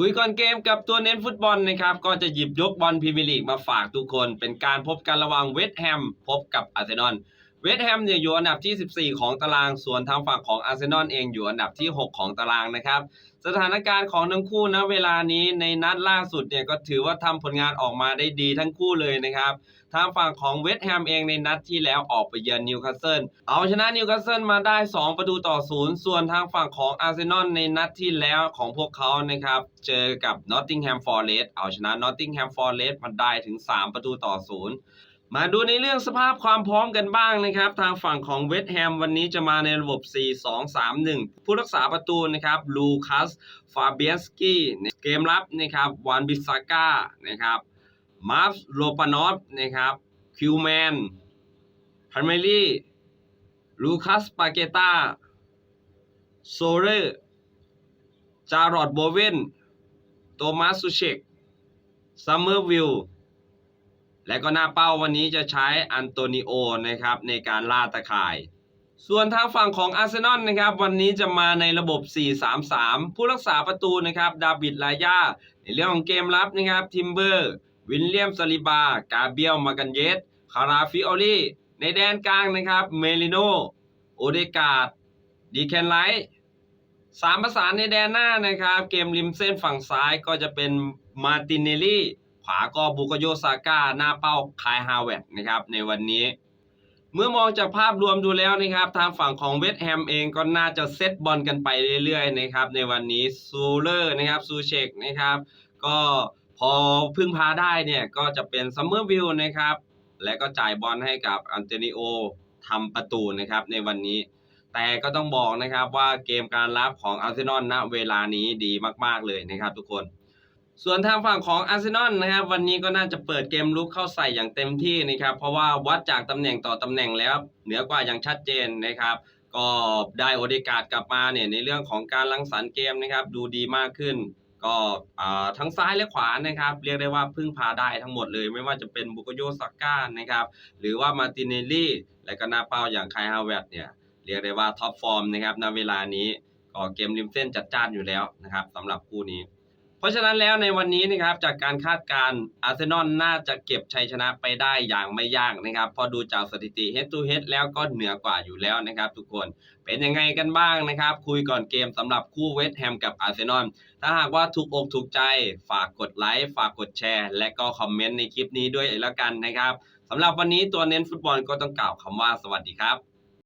คุยก่อนเกมกับตัวเน้นฟุตบอลนะครับ ก็จะหยิบยกบอลพรีเมียร์ลีกมาฝากทุกคน เป็นการพบกันระหว่างเวสต์แฮมพบกับอาร์เซนอล เวสต์แฮมเนี่ยอยู่อันดับที่ 14 ของตาราง ส่วนทางฝั่งของอาร์เซนอลเองอยู่อันดับที่ 6 ของตารางนะครับ สถานการณ์ของทั้งคู่ณเวลานี้ในนัดล่าสุดเนี่ยก็ถือว่าทำผลงานออกมาได้ดีทั้งคู่เลยนะครับ ทางฝั่งของเวสต์แฮมเองในนัดที่แล้วออกไปเยือนนิวคาสเซิล เอาชนะนิวคาสเซิลมาได้ 2 ประตูต่อศูนย์ส่วนทางฝั่งของอาร์เซนอลในนัดที่แล้วของพวกเขานะครับเจอกับนอตติงแฮมฟอร์เรสต์เอาชนะนอตติงแฮมฟอร์เรสต์มาได้ถึง 3 ประตูต่อศูนย์ มาดูในเรื่องสภาพความพร้อมกันบ้างนะครับ ทางฝั่งของเวสต์แฮมวันนี้จะมาในระบบ 4-2-3-1 ผู้รักษาประตูนะครับลูคัสฟาเบียสกี้เกมรับนะครับวานบิสซาก้านะครับมาร์ฟโลปานอฟนะครับคิวแมนพันเมลี่ลูคัสปาเกตาโซเรอร์จารอดโบเวนโตมัสซูเชกซัมเมอร์วิล และก็หน้าเป้าวันนี้จะใช้อันโตนิโอนะครับในการล่าตะข่าย ส่วนทางฝั่งของอาร์เซนอลนะครับวันนี้จะมาในระบบ 4-3-3 ผู้รักษาประตูนะครับดาบิดลายาในเรื่องของเกมรับนะครับทิมเบอร์วินเลียมซาลิบา กาเบียลมากันเยสคาราฟิโอลีในแดนกลางนะครับเมลิโนโอเดกาดดีแคนไลท์สามประสานในแดนหน้านะครับ เกมริมเส้นฝั่งซ้ายก็จะเป็นมาตินเนลลี่ ขวาก็บุกโยซาก้าหน้าเป้าคายฮาวเวตนะครับในวันนี้ เมื่อมองจากภาพรวมดูแล้วนะครับทางฝั่งของเวสต์แฮมเองก็น่าจะเซตบอลกันไปเรื่อยๆนะครับในวันนี้ซูเลอร์นะครับซูเชกนะครับก็พอพึ่งพาได้เนี่ยก็จะเป็นซัมเมอร์วิลนะครับและก็จ่ายบอลให้กับอันเตนิโอทำประตูนะครับในวันนี้ แต่ก็ต้องบอกนะครับว่าเกมการรับของอาร์เซนอลณเวลานี้ดีมาก ๆเลยนะครับทุกคน ส่วนทางฝั่งของอาร์เซนอลนะครับวันนี้ก็น่าจะเปิดเกมลุกเข้าใส่อย่างเต็มที่นะครับ เพราะว่าวัดจากตำแหน่งต่อตำแหน่งแล้ว เหนือกว่าอย่างชัดเจนนะครับ ก็ได้โอเดการ์ดกลับมาเนี่ยในเรื่องของการลังสรรค์เกมนะครับ ดูดีมากขึ้น ก็อ่าทั้งซ้ายและขวานะครับ เรียกได้ว่าพึ่งพาได้ทั้งหมดเลย ไม่ว่าจะเป็นบุกโยซาก้านะครับ หรือว่ามาติเนลลี่และก็นาเป้าอย่างไคฮาวเวตเนี่ยเรียกได้ว่าท็อปฟอร์มนะครับณเวลานี้ก็เกมริมเส้นจัดจ้านอยู่แล้วนะครับสำหรับคู่นี้ เพราะฉะนั้นแล้วในวันนี้นะครับจากการคาดการณ์อาร์เซนอลน่าจะเก็บชัยชนะไปได้อย่างไม่ยากนะครับพอดูจากสถิติ head to head แล้วก็เหนือกว่าอยู่แล้วนะครับทุกคนเป็นยังไงกันบ้างนะครับ คุยก่อนเกมสำหรับคู่เวสต์แฮมกับอาร์เซนอลถ้าหากว่าถูกอกถูกใจฝากกดไลค์ฝากกดแชร์ และก็คอมเมนต์ในคลิปนี้ด้วยแล้วกันนะครับสำหรับวันนี้ตัวเน้นฟุตบอลก็ต้องกล่าวคำว่าสวัสดีครับ